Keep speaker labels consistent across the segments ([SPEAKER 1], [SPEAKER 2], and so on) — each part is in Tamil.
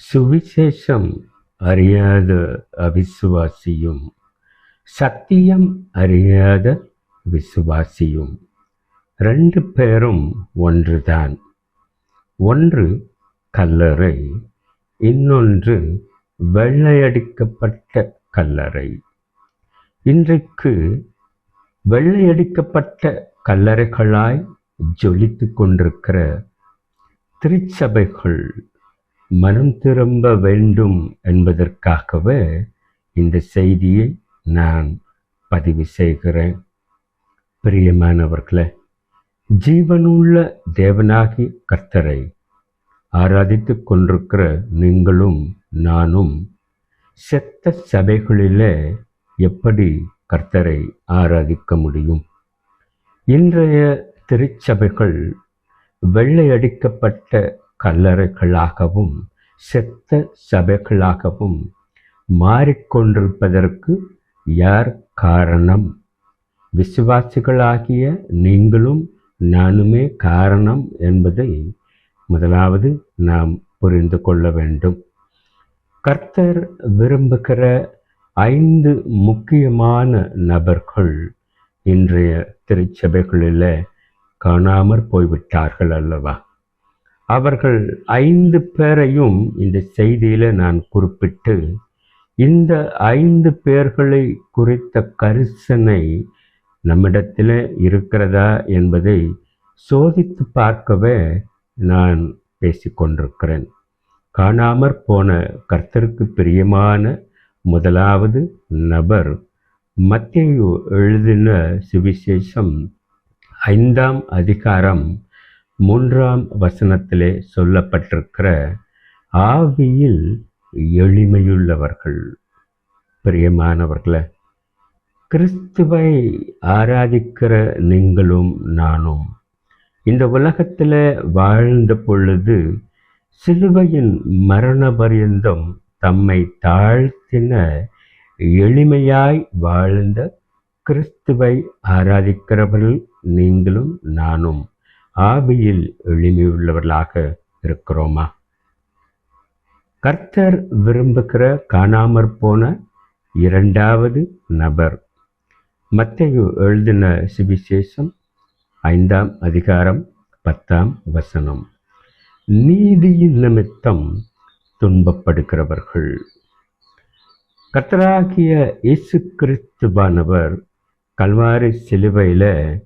[SPEAKER 1] சுவிசேஷம் அறியாத அவிசுவாசியும் சத்தியம் அறியாத விசுவாசியும் ரெண்டு பேரும் ஒன்றுதான் ஒன்று கல்லறை இன்னொன்று வெள்ளையடிக்கப்பட்ட கல்லறை இன்றைக்கு வெள்ளையடிக்கப்பட்ட கல்லறைகளாய் ஜொலித்து கொண்டிருக்கிற திருச்சபைகள் மனம் திரும்ப வேண்டும் என்பதற்காகவே இந்த செய்தியை நான் பதிவு செய்கிறேன். பிரியமானவர்களே ஜீவனுள்ள தேவனாகி கர்த்தரை ஆராதித்து கொண்டிருக்கிற நீங்களும் நானும் செத்த சபைகளிலே எப்படி கர்த்தரை ஆராதிக்க முடியும்? இன்றைய திருச்சபைகள் வெள்ளையடிக்கப்பட்ட கல்லறைகளாகவும் செத்த சபைகளாகவும் மாறிக்கொண்டிருப்பதற்கு யார் காரணம்? விசுவாசிகளாகிய நீங்களும் நானுமே காரணம் என்பதை முதலாவது நாம் புரிந்து கொள்ள வேண்டும். கர்த்தர் விரும்புகிற ஐந்து முக்கியமான நபர்கள் இன்றைய திருச்சபைகளில் காணாமற் போய்விட்டார்கள் அல்லவா? அவர்கள் ஐந்து பேரையும் இந்த செய்தியில் நான் குறிப்பிட்டு இந்த ஐந்து பேர்களை குறித்த கரிசனை நம்மிடத்தில் இருக்கிறதா என்பதை சோதித்து பார்க்கவே நான் பேசிக்கொண்டிருக்கிறேன். காணாமற் போன கர்த்தருக்கு பிரியமான முதலாவது நபர் மத்திய எழுதின சுவிசேஷம் ஐந்தாம் அதிகாரம் மூன்றாம் வசனத்திலே சொல்லப்பட்டிருக்கிற ஆவியில் எளிமையுள்ளவர்கள். பிரியமானவர்களை கிறிஸ்துவை ஆராதிக்கிற நீங்களும் நானும் இந்த உலகத்தில் வாழ்ந்த பொழுது சிலுவையின் மரண பரியந்தம் தம்மை தாழ்த்தின எளிமையாய் வாழ்ந்த கிறிஸ்துவை ஆராதிக்கிறவர்கள் நீங்களும் நானும். ஆவியில் எளிமையுள்ளவர்களாக இருக்கிறோமா? கர்த்தர் விரும்புகிற காணாமற் போன இரண்டாவது நபர். மத்தையு எழுதின சுவிசேஷம் ஐந்தாம் அதிகாரம் பத்தாம் வசனம். நீதியின் நிமித்தம் துன்பப்படுகிறவர்கள். கத்தராகிய இயேசு கிறிஸ்துவானவர் கல்வாரி சிலுவையில்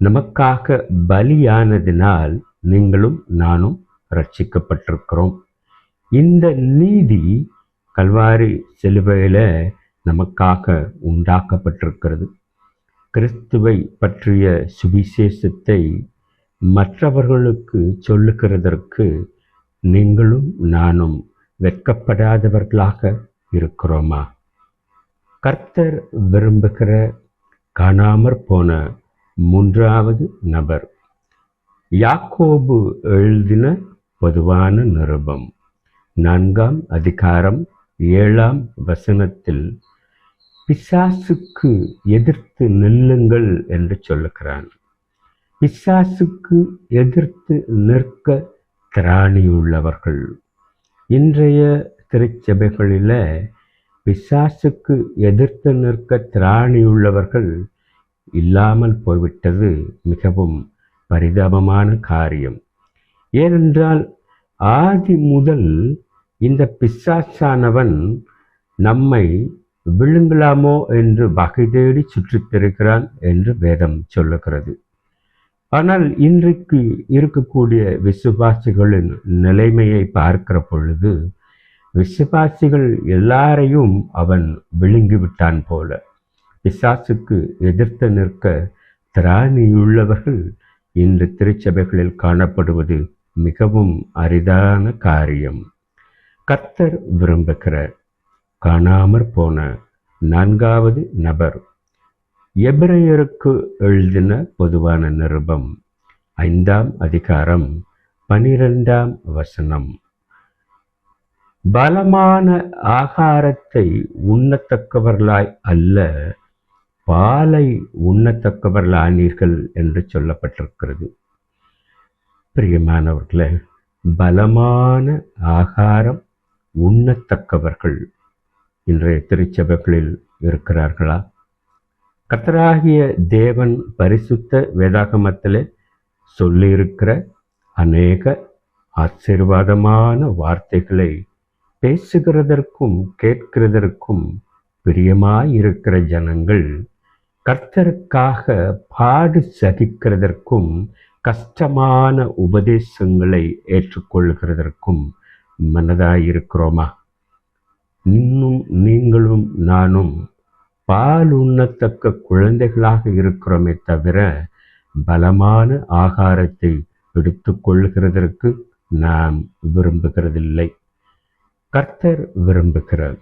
[SPEAKER 1] நமக்காக பலியானதினால் நீங்களும் நானும் ரட்சிக்கப்பட்டிருக்கிறோம் இந்த நீதி கல்வாரி சிலுவையில் நமக்காக உண்டாக்கப்பட்டிருக்கிறது. கிறிஸ்துவை பற்றிய சுவிசேஷத்தை மற்றவர்களுக்கு சொல்லுகிறதற்கு நீங்களும் நானும் வெட்கப்படாதவர்களாக இருக்கிறோமா? கர்த்தர் விரும்புகிற காணாமற் போன மூன்றாவது நபர். யாக்கோபு எழுதின பொதுவான நிருபம். நான்காம் அதிகாரம் ஏழாம் வசனத்தில் பிசாசுக்கு எதிர்த்து நில்லுங்கள் என்று சொல்லுகிறான். பிசாசுக்கு எதிர்த்து நிற்க திராணியுள்ளவர்கள். இன்றைய திருச்சபைகளில் பிசாசுக்கு எதிர்த்து நிற்க திராணியுள்ளவர்கள் இல்லாமல் போய்விட்டது மிகவும் பரிதாபமான காரியம். ஏனென்றால் ஆதி முதல் இந்த பிசாசானவன் நம்மை விழுங்கலாமோ என்று வகை தேடி சுற்றித்திருக்கிறான் என்று வேதம் சொல்லுகிறது. ஆனால் இன்றைக்கு இருக்கக்கூடிய விசுவாசிகளின் நிலைமையை பார்க்கிற பொழுது விசுவாசிகள் எல்லாரையும் அவன் விழுங்கிவிட்டான் போல. பிசாசுக்கு எதிர்த்து நிற்க திராணியுள்ளவர்கள் இந்த திருச்சபைகளில் காணப்படுவது மிகவும் அரிதான காரியம். கர்த்தர் விரும்புகிற காணாமற் போன நான்காவது நபர். எபிரேயருக்கு எழுதின பொதுவான நிருபம். ஐந்தாம் அதிகாரம் பனிரெண்டாம் வசனம். பலமான ஆகாரத்தை உண்ணத்தக்கவர்களாய் அல்ல பாலை உண்ணத்தக்கவர்களானீர்கள் என்று சொல்லப்பட்டிருக்கிறது. பிரியமானவர்களே பலமான ஆகாரம் உண்ணத்தக்கவர்கள் இன்றைய திருச்சபைகளில் இருக்கிறார்களா? கத்தராகிய தேவன் பரிசுத்த வேதாகமத்தில் சொல்லியிருக்கிற அநேக ஆசீர்வாதமான வார்த்தைகளை பேசுகிறதற்கும் கேட்கிறதற்கும் பிரியமாயிருக்கிற ஜனங்கள் கர்த்தருக்காக பாடு சகிக்கிறதற்கும் கஷ்டமான உபதேசங்களை ஏற்றுக்கொள்கிறதற்கும் மனதாயிருக்கிறோமா? இன்னும் நீங்களும் நானும் பால் உண்ணத்தக்க குழந்தைகளாக இருக்கிறோமே தவிர பலமான ஆகாரத்தை எடுத்துக்கொள்கிறதற்கு நாம் விரும்புகிறதில்லை. கர்த்தர் விரும்புகிறார்.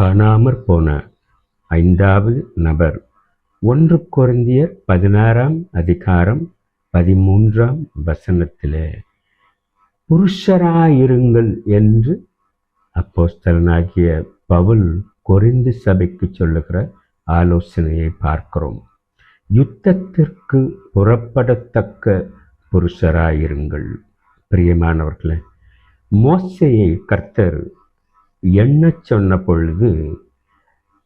[SPEAKER 1] காணாமற் போன ஐந்தாவது நபர் ஒன்று குருந்தியர் பதினாறாம் அதிகாரம் பதிமூன்றாம் வசனத்திலே புருஷராயிருங்கள் என்று அப்போஸ்தலனாகிய பவுல் கொரிந்து சபைக்கு சொல்லுகிற ஆலோசனையை பார்க்கிறோம். யுத்தத்திற்கு புறப்படத்தக்க புருஷராயிருங்கள். பிரியமானவர்களே மோசையை கர்த்தர் எண்ணச் சொன்ன பொழுது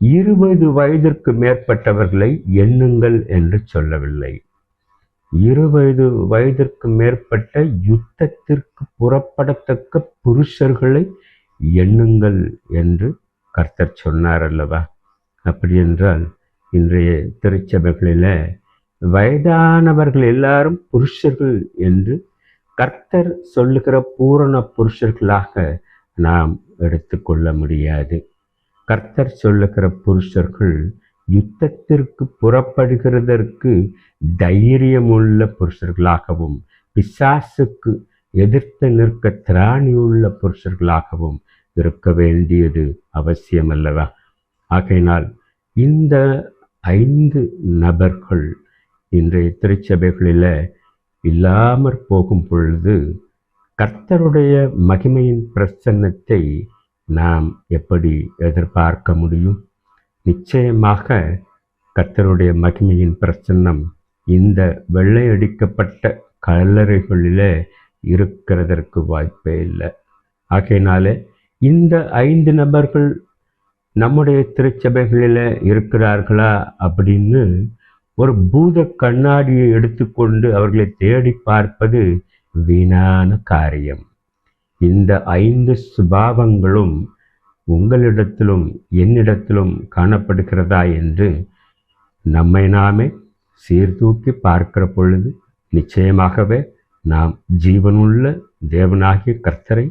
[SPEAKER 1] இருபது வயதிற்கு மேற்பட்டவர்களை எண்ணுங்கள் என்று சொல்லவில்லை. இருபது வயதிற்கு மேற்பட்ட யுத்தத்திற்கு புறப்படத்தக்க புருஷர்களை எண்ணுங்கள் என்று கர்த்தர் சொன்னார் அல்லவா? அப்படி என்றால் இன்றைய திருச்சபைகளில் வயதானவர்கள் எல்லாரும் புருஷர்கள் என்று கர்த்தர் சொல்லுகிற பூரண புருஷர்களாக நாம் எடுத்துக்கொள்ள முடியாது. கர்த்தர் சொல்லுகிற புருஷர்கள் யுத்தத்திற்கு புறப்படுகிறதற்கு தைரியமுள்ள புருஷர்களாகவும் பிசாசுக்கு எதிர்த்து நிற்க திராணியுள்ள புருஷர்களாகவும் இருக்க வேண்டியது அவசியம் அல்லவா ஆகையினால் இந்த ஐந்து நபர்கள் இன்றைய திருச்சபைகளில் இல்லாமற் போகும் பொழுது கர்த்தருடைய மகிமையின் பிரசன்னத்தை நாம் எப்படி எதிர்பார்க்க முடியும்? நிச்சயமாக கர்த்தருடைய மகிமையின் பிரசன்னம் இந்த வெள்ளையடிக்கப்பட்ட கல்லறைகளிலே இருக்கிறதற்கு வாய்ப்பே இல்லை. ஆகையினாலே இந்த ஐந்து நபர்கள் நம்முடைய திருச்சபைகளில் இருக்கிறார்களா அப்படின்னு ஒரு பூத கண்ணாடியை எடுத்துக்கொண்டு அவர்களை தேடி பார்ப்பது வீணான காரியம். இந்த ஐந்து சுபாவங்களும் உங்களிடத்திலும் என்னிடத்திலும் காணப்படுகிறதா என்று நம்மை நாமே சீர்தூக்கி பார்க்கிற பொழுது நிச்சயமாகவே நாம் ஜீவனுள்ள தேவனாகிய கர்த்தரை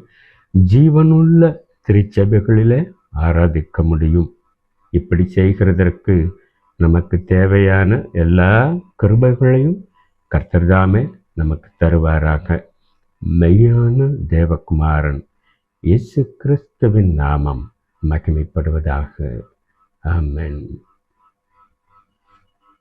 [SPEAKER 1] ஜீவனுள்ள திருச்சபைகளிலே ஆராதிக்க முடியும். இப்படி செய்கிறதற்கு நமக்கு தேவையான எல்லா கிருபைகளையும் கர்த்தர்தாமே நமக்கு தருவாராக. மெய்யான தேவகுமாரன் இயேசு கிறிஸ்துவின் நாமம் மகிமைப்படுவதாக. ஆமென்.